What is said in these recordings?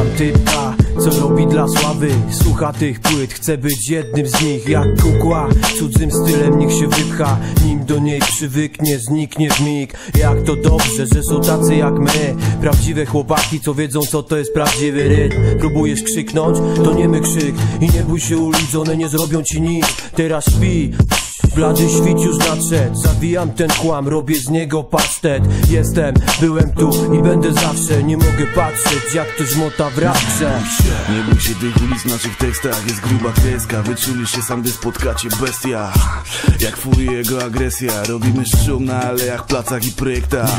Znam typa, co robi dla sławy. Słucha tych płyt, chce być jednym z nich. Jak kukła, cudzym stylem niech się wypcha. Nim do niej przywyknie, zniknie w mig. Jak to dobrze, że są tacy jak my. Prawdziwe chłopaki, co wiedzą co to jest prawdziwy rytm. Próbujesz krzyknąć, to nie my krzyk. I nie bój się ulic, one nie zrobią ci nic. Teraz śpi, Blady świt już nadszedł Zawijam ten kłam, robię z niego pasztet. Jestem, byłem tu i będę zawsze Nie mogę patrzeć jak ktoś mota w rapce. Nie bój się tych ulic w naszych tekstach Jest gruba kreska, wyczulisz się sam gdy spotkacie bestia. Jak furii jego agresja Robimy szum na alejach, placach i projektach.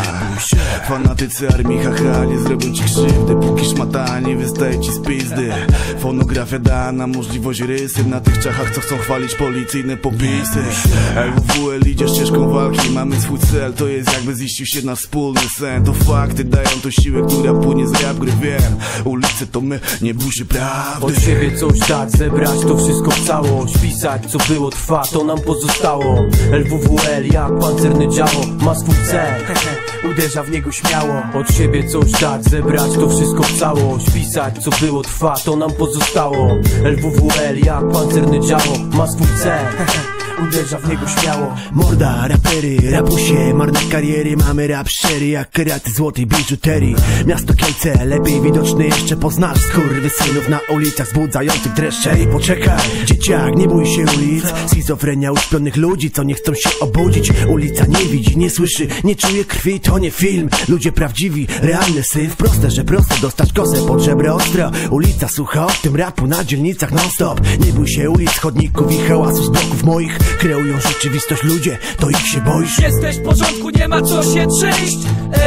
Fanatycy armii haha Nie zrobią ci krzywdy Póki szmata nie wystaje ci z pizdy. Fonografia da nam możliwość rysy. Na tych czachach co chcą chwalić policyjne popisy LWL idzie ścieżką walki Mamy swój cel, to jest jakby ziścił się na wspólny sen. To fakty dają to siłę, która płynie z rap gry Wiem, ulice to my, nie się prawdy. Od siebie coś dać, zebrać to wszystko w całość. Pisać co było, trwa, to nam pozostało. LWWL jak pancerne działo, ma swój cel. Uderza w niego śmiało. Od siebie coś dać, zebrać to wszystko w całość. Pisać co było, trwa, to nam pozostało. LWWL jak pancerne działo, ma swój cel Uderza w niego śmiało. Morda, rapery, rapusie, marne kariery. Mamy rap szczery jak keraty złotej biżuterii. Miasto Kielce, lepiej widoczny jeszcze poznasz Skurwysynów na ulicach zbudzających dreszcze. Ej, poczekaj, dzieciak, nie bój się ulic. Schizofrenia uśpionych ludzi, co nie chcą się obudzić. Ulica nie widzi, nie słyszy, nie czuje krwi, to nie film. Ludzie prawdziwi, realny syf. Proste, że proste, dostać kosę pod żebrę ostro Ulica słucha o tym rapu na dzielnicach non stop Nie bój się ulic, chodników i hałasu z bloków moich Kreują rzeczywistość ludzie, to ich się boisz Jesteś w porządku, nie ma co się trzęść.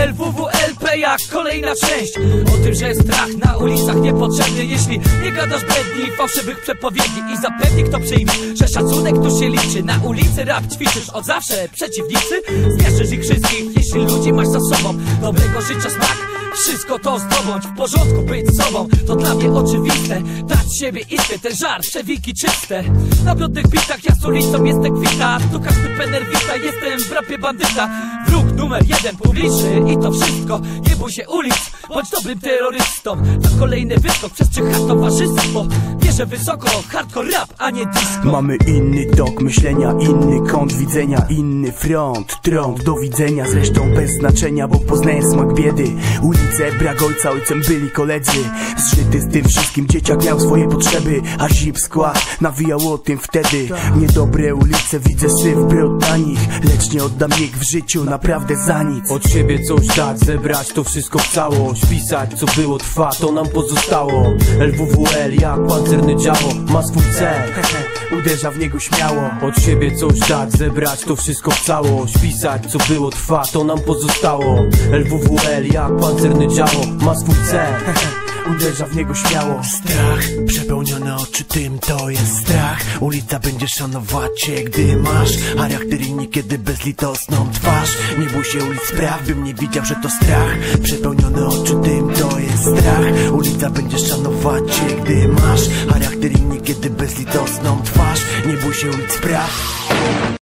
LWWLP jak kolejna część. O tym, że strach na ulicach niepotrzebny. Jeśli nie gadasz bredni fałszywych przepowiedni I zapewni kto przyjmie, że szacunek tu się liczy. Na ulicy rap ćwiczysz od zawsze Przeciwnicy, zmierzysz ich wszystkich Jeśli ludzi masz za sobą, dobrego życia smak wszystko to zdobądź, w porządku być sobą. To dla mnie oczywiste, dać siebie istę Ten żart, przewiki czyste. Na brudnych bitach ja z ulicą jestem kwita. Tu każdy penerwita, jestem w rapie bandyta. Wróg numer jeden publiczny i to wszystko. Nie bój się ulic, bądź dobrym terrorystą. To kolejny wyskok przez czyha towarzystwo Wierzę wysoko, hardcore rap, a nie disco. Mamy inny tok myślenia, inny kąt widzenia Inny front, trąd, do widzenia. Zresztą bez znaczenia, bo poznaję smak biedy. Ulice, brak ojca, ojcem byli koledzy. Zżyty z tym wszystkim dzieciak miał swoje potrzeby. A zip skład nawijał o tym wtedy. Niedobre ulice, widzę syf brud na nich. Lecz nie oddam ich w życiu naprawdę za nic. Od siebie coś dać, zebrać to wszystko w całość. Pisać co było, trwa, to nam pozostało. LWWL jak pancerne działo, ma swój cel. Uderza w niego śmiało. Od siebie coś dać, zebrać to wszystko w całość. Pisać co było, trwa, to nam pozostało. LWWL jak pancerne działo, ma swój cel. Uderza w niego śmiało. Strach, przepełnione oczy tym to jest strach. Ulica będzie szanować cię, gdy masz. Charaktery kiedy bezlitosną twarz. Nie bój się ulic spraw, bym nie widział, że to strach. Przepełnione oczy tym to jest strach. Ulica będzie szanować cię, gdy masz bezlitosną twarz Nie bój się ulic spraw